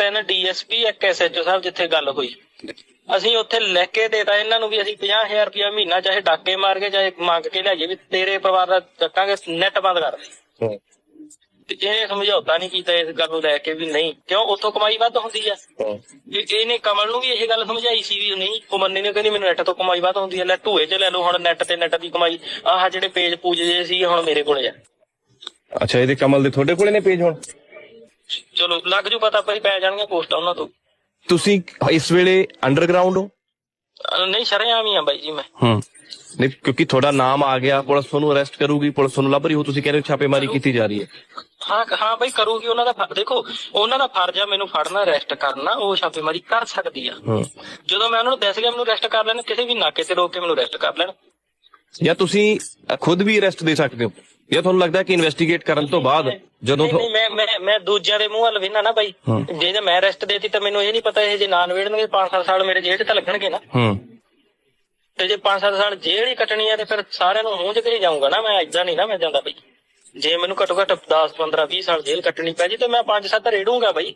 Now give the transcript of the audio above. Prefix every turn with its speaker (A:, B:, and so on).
A: ਤਿੰਨ ਡੀਐਸਪੀ ਇੱਕ ਐਸਐਚਓ ਸਾਹਿਬ ਜਿੱਥੇ ਗੱਲ ਹੋਈ। ਅਸੀਂ ਉੱਥੇ ਲਿਖ ਕੇ ਦੇਤਾ ਇਹਨਾਂ ਨੂੰ ਵੀ ਅਸੀਂ 50000 ਰੁਪਇਆ ਮਹੀਨਾ ਚਾਹੇ ਡਾਕੇ ਮਾਰ ਕੇ ਚਾਹੇ ਮੰਗ ਕੇ ਲਿਆਈਏ ਵੀ ਤੇਰੇ ਪਰਿਵਾਰ ਦਾ ਚੱਕਾਂਗੇ ਨੈਟ ਬੰਦ ਕਰ ਦੇ। ਤੇ ਇਹ ਸਮਝੌਤਾ ਨਹੀਂ ਕੀਤਾ ਇਸ ਗੱਲ ਨੂੰ ਲੈ ਕੇ ਵੀ ਨਹੀਂ ਕਿਉਂ? ਉੱਥੋਂ ਕਮਾਈ ਵੱਧ ਹੁੰਦੀ ਆ। ਇਹਨੇ ਕਮਲ ਨੂੰ ਵੀ ਇਹ ਗੱਲ ਸਮਝਾਈ ਸੀ ਵੀ ਨਹੀਂ ਕੁਮੰਨੀ ਨੇ ਕਹਿੰਦੀ ਮੈਨੂੰ ਨੈਟ ਤੋਂ ਕਮਾਈ ਵੱਧ ਹੁੰਦੀ ਹੈ ਲੈ ਢੂਏ ਚ ਲੈ ਲਓ ਹੁਣ ਨੈਟ ਤੇ ਨੈਟ ਦੀ ਕਮਾਈ ਆਹ ਜਿਹੜੇ ਪੇਜ ਪੂਜ ਜੇ ਸੀ ਹੁਣ ਮੇਰੇ ਕੋਲੇ ਆ।
B: ਅੱਛਾ ਇਹਦੇ ਕਮਲ ਦੇ ਤੁਹਾਡੇ ਕੋਲੇ ਨੇ ਪੇਜ ਹੁਣ?
A: ਚਲੋ ਲੱਗ ਜੂ ਪਤਾ ਭਾਈ ਪੈ ਜਾਣਗੀਆਂ ਪੋਸਟਾਂ ਉਹਨਾਂ ਤੋਂ।
B: ਤੁਸੀਂ ਇਸ ਵੇਲੇ ਅੰਡਰਗਰਾਉਂਡ ਹੋ?
A: ਅਹ ਨਹੀਂ ਸ਼ਰੇਆਮ ਹੀ ਆ ਬਾਈ ਜੀ ਮੈਂ।
B: ਹੂੰ। ਨਹੀਂ ਕਿਉਂਕਿ ਤੁਹਾਡਾ ਨਾਮ ਆ ਗਿਆ ਪੁਲਿਸ ਤੁਹਾਨੂੰ ਅਰੈਸਟ ਕਰੂਗੀ ਪੁਲਿਸ ਤੁਹਾਨੂੰ ਲੱਭ ਰਹੀ ਹੋ ਤੁਸੀਂ ਕਹਿੰਦੇ ਹੋ ਛਾਪੇਮਾਰੀ ਕੀਤੀ ਜਾ ਰਹੀ ਹੈ।
A: ਹਾਂ ਹਾਂ ਭਾਈ ਕਰੂਗੀ ਉਹਨਾਂ ਦਾ ਫ- ਦੇਖੋ ਉਹਨਾਂ ਦਾ ਫਰਜ਼ ਆ ਮੈਨੂੰ ਫੜਨਾ ਅਰੈਸਟ ਕਰਨਾ ਉਹ ਛਾਪੇਮਾਰੀ ਕਰ ਸਕਦੀ ਆ।
B: ਹੂੰ।
A: ਜਦੋਂ ਮੈਂ ਉਹਨਾਂ ਨੂੰ ਦੱਸ ਗਿਆ ਮੈਨੂੰ ਅਰੈਸਟ ਕਰ ਲੈਣ ਕਿਸੇ ਵੀ ਨਾਕੇ ਤੇ ਰੋਕ ਕੇ ਮੈਨੂੰ ਅਰੈਸਟ ਕਰ ਲੈਣ।
B: ਜਾਂ ਤੁਸੀਂ ਅ, ਖੁਦ ਵੀ ਅਰੈਸਟ ਦੇ ਸਕਦੇ ਹੋ ਜਾਂ ਤੁਹਾਨੂੰ ਲੱਗਦਾ ਕਿ ਇਨਵੈਸਟੀਗੇਟ ਕਰਨ ਤੋਂ ਬਾਅਦ ਜਦੋਂ
A: ਨਹੀਂ ਨਹੀਂ ਮੈਂ ਮੈਂ ਮੈਂ ਦੂਜਿਆਂ ਦੇ ਮੂੰਹ ਵੱਲ ਵੇਨਾ ਨਾ ਬਾਈ।
B: ਹਾਂ।
A: ਜੇ ਜੇ ਮੈਂ ਅਰੈਸਟ ਦੇਤੀ ਤਾਂ ਮੈਨੂੰ ਇਹ ਨਹੀਂ ਪਤਾ ਇਹ ਜੇ ਨਾ ਨਵੇੜਨਗੇ 5-7 ਸਾਲ ਮੇਰੇ ਜੇਲ੍ਹ 'ਚ ਤਾਂ ਲੱਗਣਗੇ ਨਾ।
B: ਹੂੰ।
A: ਤੇ ਜੇ 5-7 ਸਾਲ ਜੇਲ੍ਹ ਹੀ ਕੱਟਣੀ ਆ ਤੇ ਫਿਰ ਸਾਰਿਆਂ ਨੂੰ ਮੂੰਹ 'ਚ ਕਹੀ ਜਾਊਂਗਾ ਨਾ ਮੈਂ ਏਦਾਂ ਨਹੀਂ ਨਾ ਮੈਂ ਜਾਂਦਾ ਬਈ। ਜੇ ਮੈਨੂੰ ਘੱਟੋ ਘੱਟ 10 15 20 ਸਾਲ ਜੇਲ੍ਹ ਕੱਟਣੀ ਪੈ ਜੇ ਤੇ ਮੈਂ 5-7 ਰੇੜੂੰਗਾ ਬਈ।